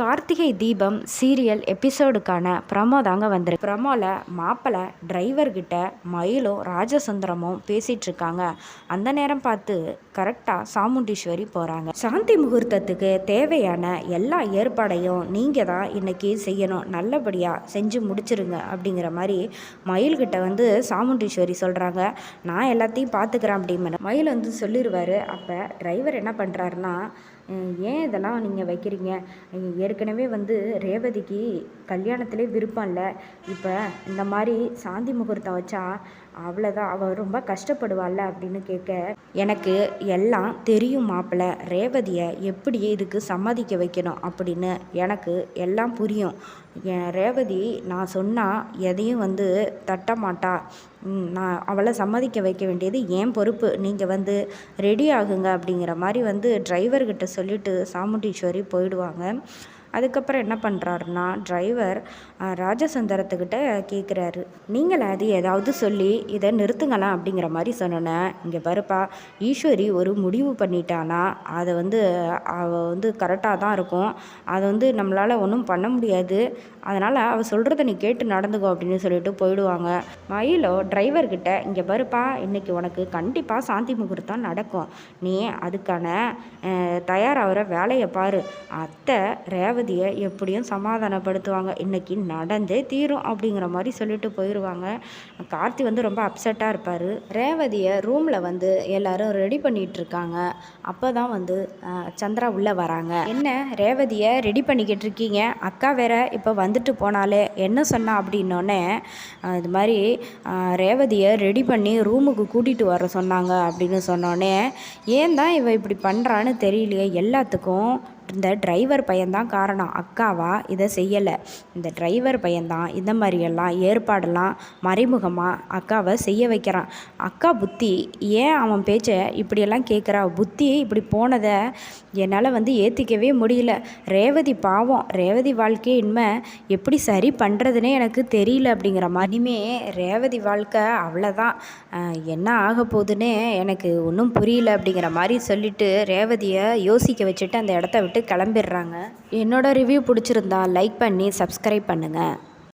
Karthigai Deepam serial எபிசோடுக்கான promo தாங்க வந்திருக்கு. ப்ரமோவில் மாப்பிள்ளை டிரைவர்கிட்ட மயிலும் ராஜசுந்தரமும் பேசிகிட்டு இருக்காங்க. அந்த நேரம் பார்த்து கரெக்டாக சாமுண்டீஸ்வரி போகிறாங்க சாந்தி முகூர்த்தத்துக்கு தேவையான எல்லா ஏற்பாடையும் நீங்கள் தான் இன்றைக்கி செய்யணும். நல்லபடியாக செஞ்சு முடிச்சிருங்க அப்படிங்கிற மாதிரி மயில்கிட்ட வந்து சாமுண்டீஸ்வரி சொல்கிறாங்க நான் எல்லாத்தையும் பார்த்துக்கிறேன் அப்படின்னு மயில் வந்து சொல்லிடுவார் அப்போ டிரைவர் என்ன பண்ணுறாருன்னா ஏன் இதெல்லாம் நீங்கள் வைக்கிறீங்க? ஏற்கனவே வந்து ரேவதிக்கு கல்யாணத்திலே விருப்பம் இல்லை. இப்போ இந்த மாதிரி சாந்தி முகூர்த்தம் வச்சா அவ்வளோதான் அவள் ரொம்ப கஷ்டப்படுவாள்ல அப்படின்னு கேட்க எனக்கு எல்லாம் தெரியும் மாப்பிள்ளை ரேவதியை எப்படி இதுக்கு சம்மதிக்க வைக்கணும் அப்படின்னு எனக்கு எல்லாம் புரியும். என் ரேவதி நான் சொன்னால் எதையும் வந்து தட்ட மாட்டா. நான் அவளை சம்மதிக்க வைக்க வேண்டியது ஏன் பொறுப்பு. நீங்கள் வந்து ரெடி ஆகுங்க அப்படிங்கிற மாதிரி வந்து டிரைவர்கிட்ட சொல்லிவிட்டு சாமுண்டீஸ்வரி போயிடுவாங்க. அதுக்கப்புறம் என்ன பண்ணுறாருன்னா டிரைவர் ராஜசுந்தரத்துக்கிட்ட கேட்குறாரு நீங்கள் அது ஏதாவது சொல்லி இதை நிறுத்துங்களா அப்படிங்கிற மாதிரி சொன்னோன்னே இங்கே பாருப்பா ஈஸ்வரி ஒரு முடிவு பண்ணிட்டானா அதை வந்து அவள் வந்து கரெக்டாக தான் இருக்கும். அதை வந்து நம்மளால் ஒன்றும் பண்ண முடியாது. அதனால் அவள் சொல்கிறத நீ கேட்டு நடந்துக்கோ அப்படின்னு சொல்லிட்டு போயிடுவாங்க. மயிலோ டிரைவர்கிட்ட இங்கே பாருப்பா இன்றைக்கி உனக்கு கண்டிப்பாக சாந்தி முகூர்த்தம் நடக்கும். நீ அதுக்கான தயாராகிற வேலையை பாரு. அத்தை ரேவதி பாரதியை எப்படியும் சமாதானப்படுத்துவாங்க. இன்றைக்கி நடந்தே தீரும் அப்படிங்கிற மாதிரி சொல்லிட்டு போயிடுவாங்க கார்த்தி வந்து ரொம்ப அப்செட்டாக இருப்பார். ரேவதியை ரூமில் வந்து எல்லாரும் ரெடி பண்ணிகிட்டு இருக்காங்க. அப்போ தான் வந்து சந்திரா உள்ளே வராங்க. என்ன ரேவதியை ரெடி பண்ணிக்கிட்டு இருக்கீங்க? அக்கா வேற இப்போ வந்துட்டு போனாலே என்ன சொன்னா? அப்படின்னோடனே இது மாதிரி ரேவதியை ரெடி பண்ணி ரூமுக்கு கூட்டிகிட்டு வர சொன்னாங்க அப்படின்னு சொன்னோடனே ஏன் தான் இவ இப்படி பண்ணுறான்னு தெரியலையே. எல்லாத்துக்கும் இந்த டிரைவர் பையன்தான் காரணம். அக்காவா? இதை செய்யலை. இந்த டிரைவர் பையன்தான் இந்த மாதிரியெல்லாம் ஏற்பாடெல்லாம் மறைமுகமாக அக்காவை செய்ய வைக்கிறான். அக்கா புத்தி ஏன் அவன் பேச்சை இப்படியெல்லாம் கேட்குறா புத்தி இப்படி போனதை என்னால் வந்து ஏற்றிக்கவே முடியல. ரேவதி பாவம். ரேவதி வாழ்க்கையை இனிமே எப்படி சரி பண்ணுறதுனே எனக்கு தெரியல அப்படிங்கிற மாதிரியுமே ரேவதி வாழ்க்கை அவ்வளோதான் என்ன ஆக போகுதுன்னே எனக்கு ஒன்றும் புரியல அப்படிங்கிற மாதிரி சொல்லிட்டு ரேவதியை யோசிக்க வச்சுட்டு அந்த இடத்த விட்டு கிளம்பிடுறாங்க. என்னோட ரிவ்யூ பிடிச்சிருந்தா லைக் பண்ணி சப்ஸ்கிரைப் பண்ணுங்கள்